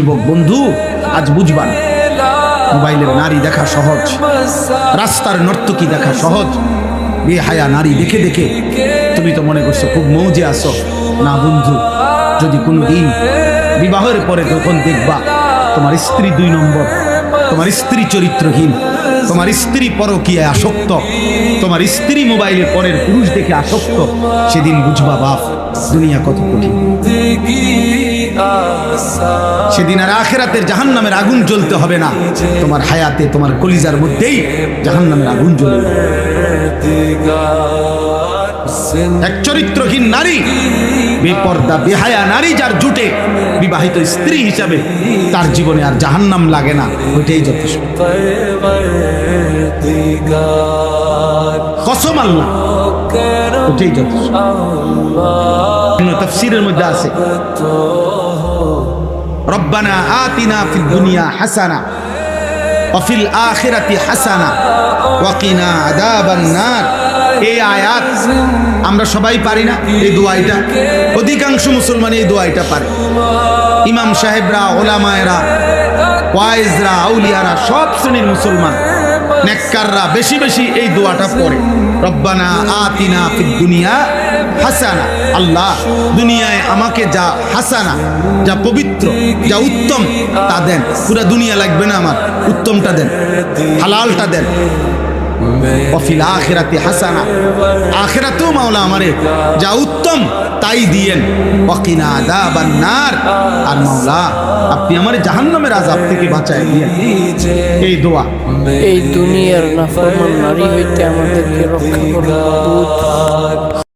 যুবক বন্ধু, আজ বুঝবা মোবাইলের নারী দেখা সহজ, রাস্তার নর্তকী দেখা সহজ, বেহায়া নারী দেখে দেখে। তুমি তো মনে করছ খুব মৌজে আসো না বন্ধু, যদি কোনো দিন বিবাহের পরে যখন দেখবা, তোমার স্ত্রী দুই নম্বর, তোমার স্ত্রী চরিত্রহীন, তোমার স্ত্রী পরকীয়ায় আসক্ত, তোমার স্ত্রী মোবাইলে পরের পুরুষ দেখে আসক্ত, সেদিন বুঝবা বাপ, দুনিয়া কত কঠিন। সেদিন আর আখেরাতের জাহান্নামের আগুন জ্বলতে হবে না। তোমার হায়াতে, তোমার কলিজার মধ্যেই জাহান্নামের আগুন জ্বলবে এক চরিত্রহীন নারী, বেপর্দা, বেহায়া নারী যার জুটে বিবাহিত স্ত্রী হিসাবে তার জীবনে আর জাহান্নাম লাগে না, ওইটাই যথেষ্ট। কসম আল্লাহ, ওইটাই যথেষ্ট। তফসিরের মধ্যে আছে। রব্বানা আতিনা ফিদ দুনিয়া হাসানা অফিল আখিরাতি হাসানা ওয়াকিনা আদাবান নার। এই আয়াত আমরা সবাই পারি না, এই দোয়াইটা। অধিকাংশ মুসলমান এই দোয়াইটা পারে। ইমাম সাহেবরা, ওলামায়রা, ওয়াইজরা, আউলিয়ারা, সব শ্রেণির মুসলমান, নেককাররা বেশি বেশি এই দোয়াটা পড়ে। রব্বানা আতিনা ফিদ দুনিয়া হাসানা। আল্লাহ দুনিয়ায় আমাকে যা হাসানা, যা পবিত্র, যা উত্তম, তা দেন। পুরা দুনিয়া লাগবে না আমার, উত্তমটা দেন, হালালটা দেন। আখেরাতে হাসানা। আখেরাতেও মাওলা আমারে যা উত্তম, তাই দিয়েন। ওয়াকিনা আদাবান নার। আর মাওলা, আপনি আমার জাহান্নামের আযাব থেকে বাঁচায় দোয়া। এই আমাদেরকে